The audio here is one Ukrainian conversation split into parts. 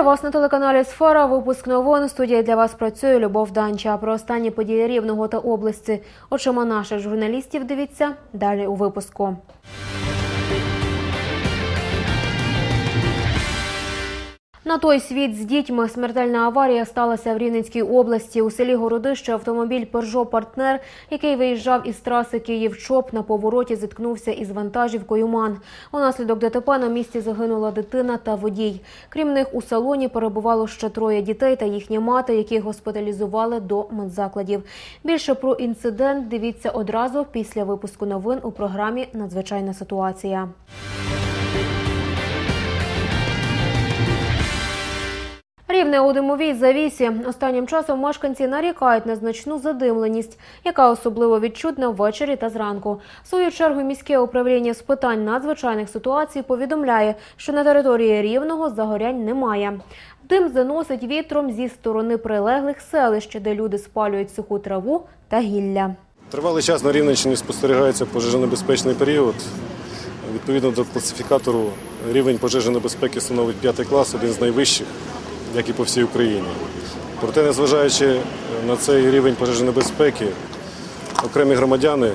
Вітаю вас на телеканалі Сфера. Випуск новин. Студія для вас працює Любов Данча. Про останні події Рівного та області. Очима наших журналістів дивіться далі у випуску. На той світ з дітьми смертельна аварія сталася в Рівненській області. У селі Городище автомобіль Пержо Партнер, який виїжджав із траси Київ-Чоп, на повороті зіткнувся із вантажівкою МАН. Унаслідок ДТП на місці загинула дитина та водій. Крім них, у салоні перебувало ще троє дітей та їхня мати, яких госпіталізували до медзакладів. Більше про інцидент дивіться одразу після випуску новин у програмі Надзвичайна ситуація. Рівне у димовій завісі. Останнім часом мешканці нарікають на значну задимленість, яка особливо відчутна ввечері та зранку. В свою чергу міське управління з питань надзвичайних ситуацій повідомляє, що на території рівного загорянь немає. Дим заносить вітром зі сторони прилеглих селищ, де люди спалюють суху траву та гілля. Тривалий час на Рівненщині спостерігається пожежонебезпечний період. Відповідно до класифікатору, рівень пожежонебезпеки становить 5 клас, один з найвищих, як і по всій Україні. Проте, незважаючи на цей рівень пожежонебезпеки, окремі громадяни,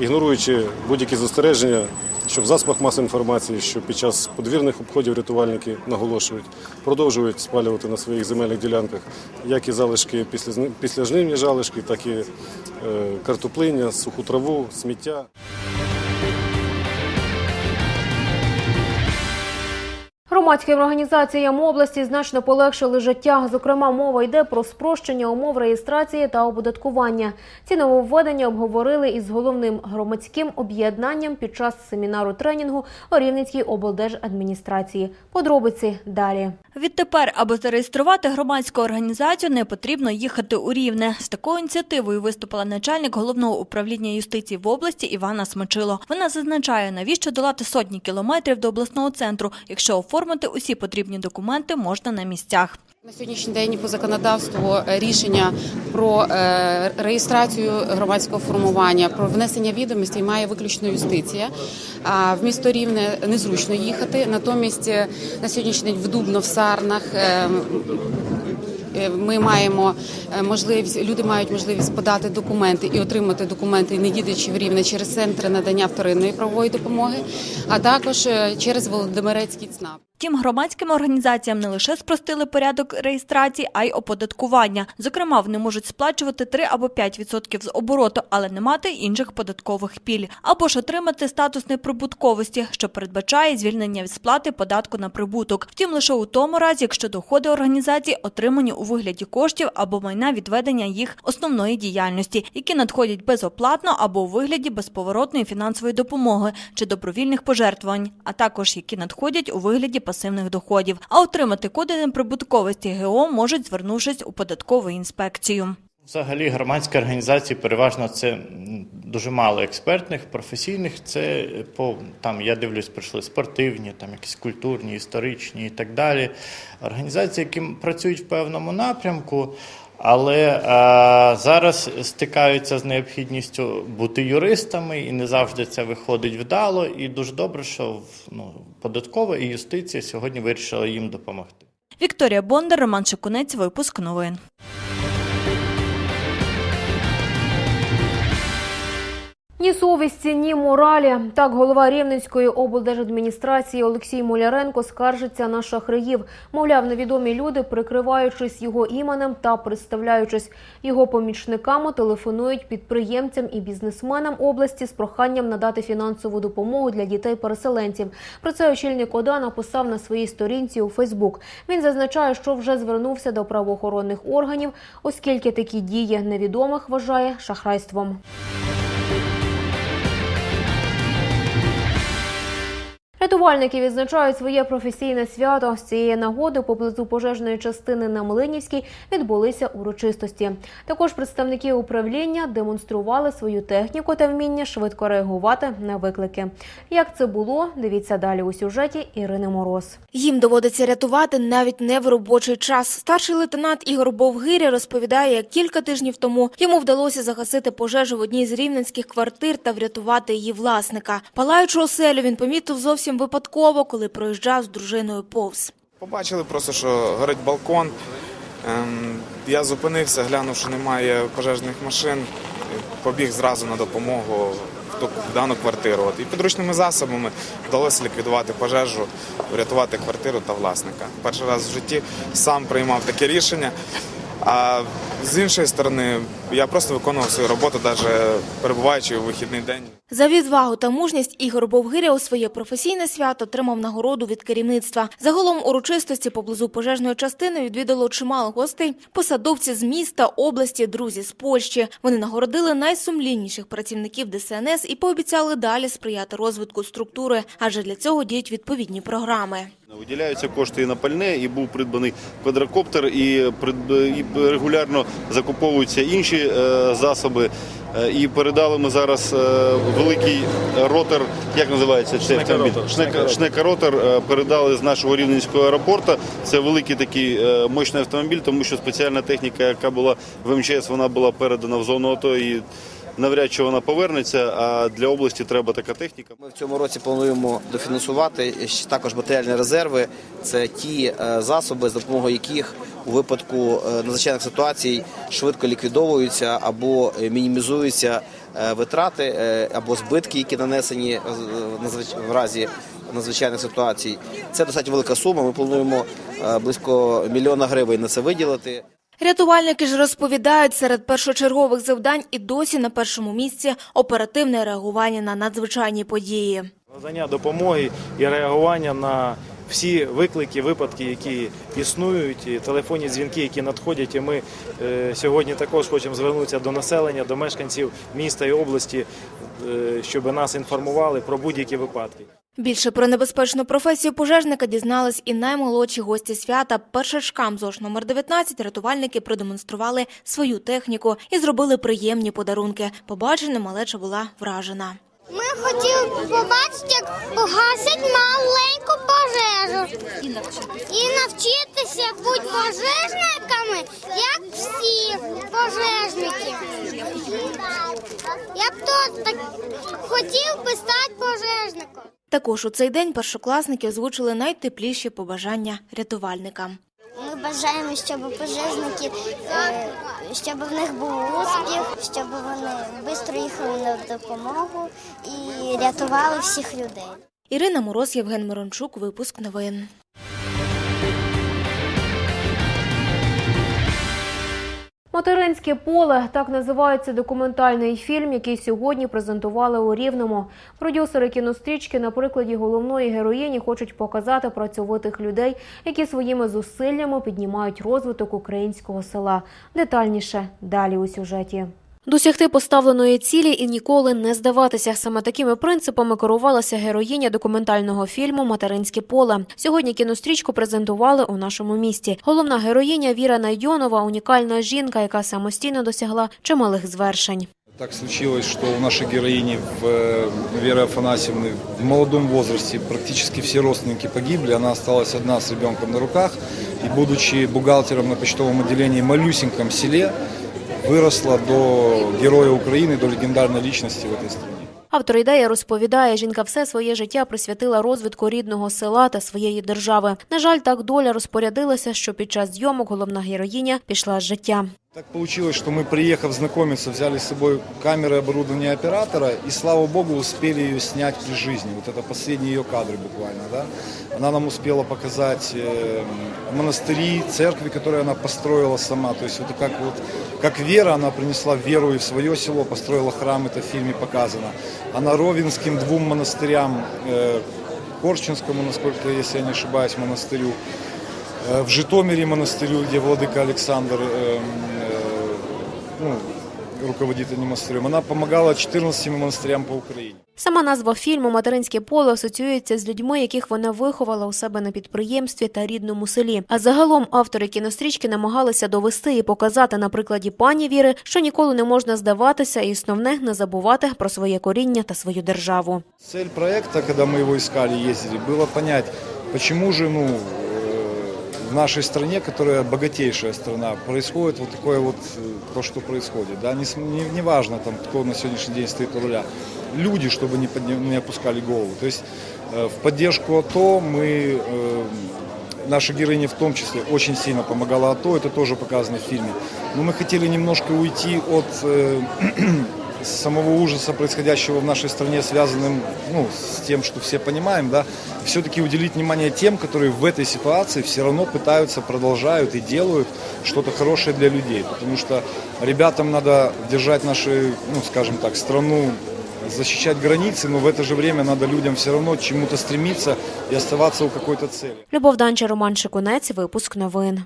ігноруючи будь-які застереження, що в засобах масової інформації, що під час подвірних обходів рятувальники наголошують, продовжують спалювати на своїх земельних ділянках як і залишки після, післяжнивні залишки, так і е, картоплиння, суху траву, сміття. Громадським організаціям області значно полегшили життя. Зокрема, мова йде про спрощення умов реєстрації та оподаткування. Ці нововведення обговорили із головним громадським об'єднанням під час семінару тренінгу у Рівненській облдержадміністрації. Подробиці далі. Відтепер, аби зареєструвати громадську організацію, не потрібно їхати у Рівне. З такою ініціативою виступила начальник головного управління юстиції в області Івана Смачило. Вона зазначає, навіщо долати сотні кілометрів до обласного центру, якщо оформити усі потрібні документи можна на місцях. На сьогоднішній день по законодавству е, рішення про е, реєстрацію громадського формування, про внесення відомостей має виключно юстиція. А в місто Рівне незручно їхати. Натомість е, на сьогоднішній день в Дубно, в Сарнах. Ми маємо можливість, люди мають можливість подати документи і отримати документи, не їдучи в рівне через центри надання вторинної правової допомоги, а також через Володимирецький ЦНАП. Втім, громадським організаціям не лише спростили порядок реєстрації, а й оподаткування. Зокрема, вони можуть сплачувати 3 або 5% з обороту, але не мати інших податкових піль. Або ж отримати статус неприбутковості, що передбачає звільнення від сплати податку на прибуток. Втім, лише у тому разі, якщо доходи організації отримані у вигляді коштів або майна відведення їх основної діяльності, які надходять безоплатно або у вигляді безповоротної фінансової допомоги чи добровільних пожертвувань, а також які надходять у вигляді пасивних доходів. А отримати коди неприбутковості ГО можуть, звернувшись у податкову інспекцію. Взагалі, громадські організації переважно це дуже мало експертних, професійних. Це по там я дивлюсь, прийшли спортивні, там якісь культурні, історичні і так далі. Організації, які працюють в певному напрямку. Але е, зараз стикаються з необхідністю бути юристами, і не завжди це виходить вдало. І дуже добре, що ну, податкова і юстиція сьогодні вирішила їм допомогти. Вікторія Бондар, Роман Шикунець, випуск новин. Ні совісті, ні моралі. Так, голова Рівненської облдержадміністрації Олексій Муляренко скаржиться на шахраїв. Мовляв, невідомі люди, прикриваючись його іменем та представляючись його помічниками, телефонують підприємцям і бізнесменам області з проханням надати фінансову допомогу для дітей-переселенців. Про це очільник ОДА написав на своїй сторінці у Фейсбук. Він зазначає, що вже звернувся до правоохоронних органів, оскільки такі дії невідомих вважає шахрайством. Рятувальники відзначають своє професійне свято. З цієї нагоди поблизу пожежної частини на Млинівській відбулися урочистості. Також представники управління демонстрували свою техніку та вміння швидко реагувати на виклики. Як це було, дивіться далі у сюжеті Ірини Мороз. Їм доводиться рятувати навіть не в робочий час. Старший лейтенант Ігор Бовгиря розповідає, як кілька тижнів тому йому вдалося загасити пожежу в одній з рівненських квартир та врятувати її власника. Палаючу оселю він помітив зовсім випадково, коли проїжджав з дружиною повз. Побачили просто, що горить балкон. Ем, Я зупинився, глянув, що немає пожежних машин, побіг зразу на допомогу в дану квартиру. І підручними засобами вдалося ліквідувати пожежу, врятувати квартиру та власника. Перший раз в житті сам приймав таке рішення. А з іншої сторони, я просто виконував свою роботу, навіть перебуваючи у вихідний день. За відвагу та мужність Ігор Бовгиря у своє професійне свято отримав нагороду від керівництва. Загалом урочистості поблизу пожежної частини відвідало чимало гостей, посадовці з міста, області, друзі з Польщі. Вони нагородили найсумлінніших працівників ДСНС і пообіцяли далі сприяти розвитку структури, адже для цього діють відповідні програми. Виділяються кошти і на пальне, і був придбаний квадрокоптер, і, регулярно закуповуються інші е, засоби. Е, І передали ми зараз е, великий ротор, як називається цей автомобіль? Шнека- Шнека-ротор е, передали з нашого рівненського аеропорту. Це великий такий мощний автомобіль, тому що спеціальна техніка, яка була в МЧС, вона була передана в зону АТО і навряд чи вона повернеться. А для області треба така техніка. Ми в цьому році плануємо дофінансувати ще також матеріальні резерви. Це ті засоби, за допомогою яких у випадку е, надзвичайних ситуацій швидко ліквідовуються або е, мінімізуються е, витрати або збитки, які нанесені в разі надзвичайних ситуацій. Це достатньо велика сума. Ми плануємо близько мільйона гривень на це виділити. Рятувальники ж розповідають, серед першочергових завдань і досі на першому місці оперативне реагування на надзвичайні події. Надання допомоги і реагування на всі виклики, випадки, які існують, і телефонні дзвінки, які надходять. І ми е, сьогодні також хочемо звернутися до населення, до мешканців міста і області, е, щоб нас інформували про будь-які випадки. Більше про небезпечну професію пожежника дізнались і наймолодші гості свята. Першачкам ЗОЖ номер 19 рятувальники продемонстрували свою техніку і зробили приємні подарунки. Побачена малеча була вражена. Ми хотіли побачити, як погасить маленьку пожежу. І навчитися бути пожежниками, як всі пожежники. Я б то так хотів би стати пожежником. Також у цей день першокласники озвучили найтепліші побажання рятувальникам. Бажаємо, щоб пожежники, е, щоб в них був успіх, щоб вони швидко їхали на допомогу і рятували всіх людей. Ірина Мороз, Євген Мирончук, випуск новин. Материнське поле так називається документальний фільм, який сьогодні презентували у Рівному. Продюсери кінострічки на прикладі головної героїні хочуть показати працьовитих людей, які своїми зусиллями піднімають розвиток українського села. Детальніше далі у сюжеті. Досягти поставленої цілі і ніколи не здаватися. Саме такими принципами керувалася героїня документального фільму Материнське поле. Сьогодні кінострічку презентували у нашому місті. Головна героїня Віра Найдьонова унікальна жінка, яка самостійно досягла чималих звершень. Так случилось, что у нашей героини в, э, Веры Афанасьевны в молодом возрасте практически все родственники погибли. Она осталась одна с ребенком на руках. И будучи бухгалтером на почтовом отделении в малюсеньком селе, выросла до героя Украины, до легендарной личности в этой стране. Автор ідеї розповідає, жінка все своє життя присвятила розвитку рідного села та своєї держави. На жаль, так доля розпорядилася, що під час зйомок головна героїня пішла з життя. Так получилось, что мы, приехав знакомиться, взяли с собой камеры оборудование оператора и, слава богу, успели ее снять при жизни. Вот это последние ее кадры буквально. Да? Она нам успела показать э, монастыри, церкви, которые она построила сама. То есть вот как, вот, как Вера, она принесла веру и в свое село, построила храм, это в фильме показано. Она Ровенским двум монастырям, э, Корчинскому, насколько, если я не ошибаюсь, монастырю, Э, в Житомире монастырю, где владыка Александр э, э, ну, руководит этим монастырем, она помогала 14 монастырям по Украине. Сама назва фільму Материнське поле асоціюється з людьми, яких вона виховала у себе на підприємстві та рідному селі. А загалом автори кінострічки намагалися довести і показати на прикладі пані Віри, що ніколи не можна здаватися, і основне не забувати про своє коріння та свою державу. Цель проекта, когда мы его искали, ездили, было понять, почему же ну, э, в нашей стране, которая богатейшая страна, происходит вот такое вот э, то, что происходит. Да? Не, с- не, не важно, там, кто на сегодняшний день стоит у руля. Люди, чтобы не, подня- не опускали голову. То есть э, в поддержку АТО мы э, наша героиня в том числе очень сильно помогала АТО, это тоже показано в фильме. Но мы хотели немножко уйти от э, самого ужаса, происходящего в нашей стране, связанным ну, с тем, что все понимаем, да, все-таки уделить внимание тем, которые в этой ситуации все равно пытаются, продолжают и делают что-то хорошее для людей. Потому что ребятам надо держать нашу, ну, скажем так, страну, защищать границы, но в это же время надо людям все равно к чему-то стремиться и оставаться у какой-то цели. Любов Данча, Роман Шикунець, випуск новин.